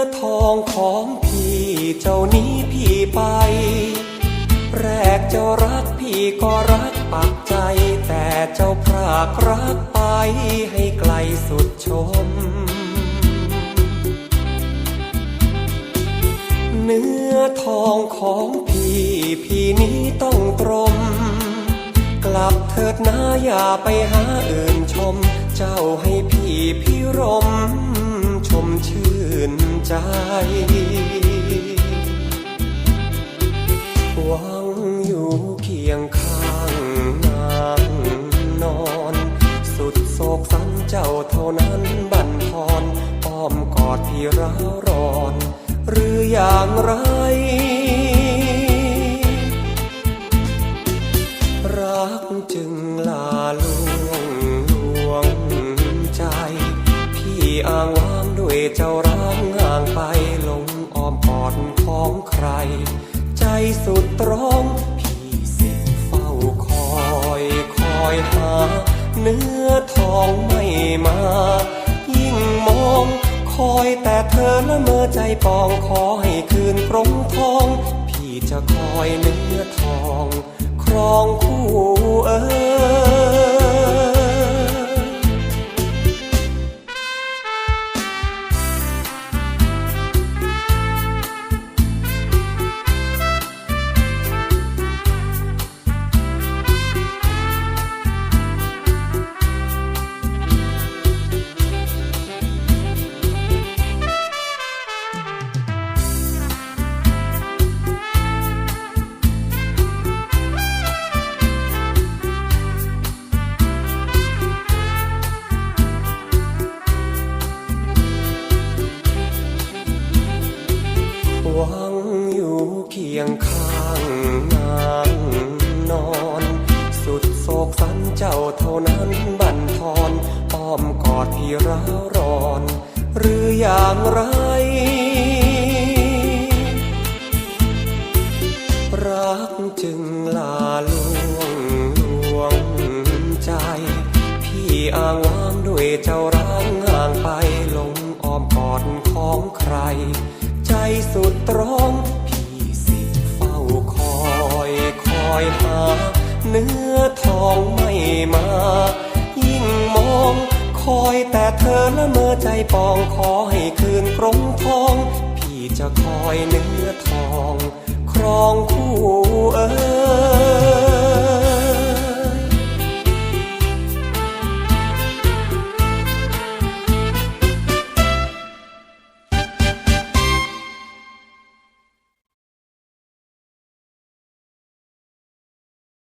ือทองของพี่เจ้านี้พี่ไป แรกเจ้ารักพี่ก็รักปักใจ แต่เจ้าพรากรักไปให้ไกลสุดชม เนื้อทองของพี่พี่นี้ต้องตรม กลับเถิดนะอย่าไปหาอื่นชม เจ้าให้พี่พิรม ชื่นใจ หวังอยู่เคียงข้างนางนอน สุดโศกสันเจ้าเท่านั้นบันทอนอ้อมกอดพี่ร้าวร้อน หรืออย่างไรรักจึงลาลวงลวงใจ พี่อ้างว้า ด้วยเจ้าร้างห่างไปหลงอ้อมกอดของใคร ใจสุดตรองพี่สิเฝ้าคอยคอยหา เนื้อทองไม่มา ยิ่งมองคอยแต่เธอละเมอใจปองขอให้คืนกรงทอง พี่จะคอยเนื้อทอง ครองคู่เออ ยงข้างนางนอน สุดโศกสันเจ้าเท่านั้นบันทอนอ้อมกอดพี่ร้าวร้อน หรืออย่างไรรักจึงลาลวงลวงใจ พี่อ้างว้างด้วยเจ้าร้างห่างไปหลงอ้อมกอดของใคร ใจสุดตรอ อยหา เนื้อทองไม่มา ยิ่งมองคอยแต่เธอละเมอใจปองขอให้คืนกรงทอง พี่จะคอยเนื้อทอง ครอง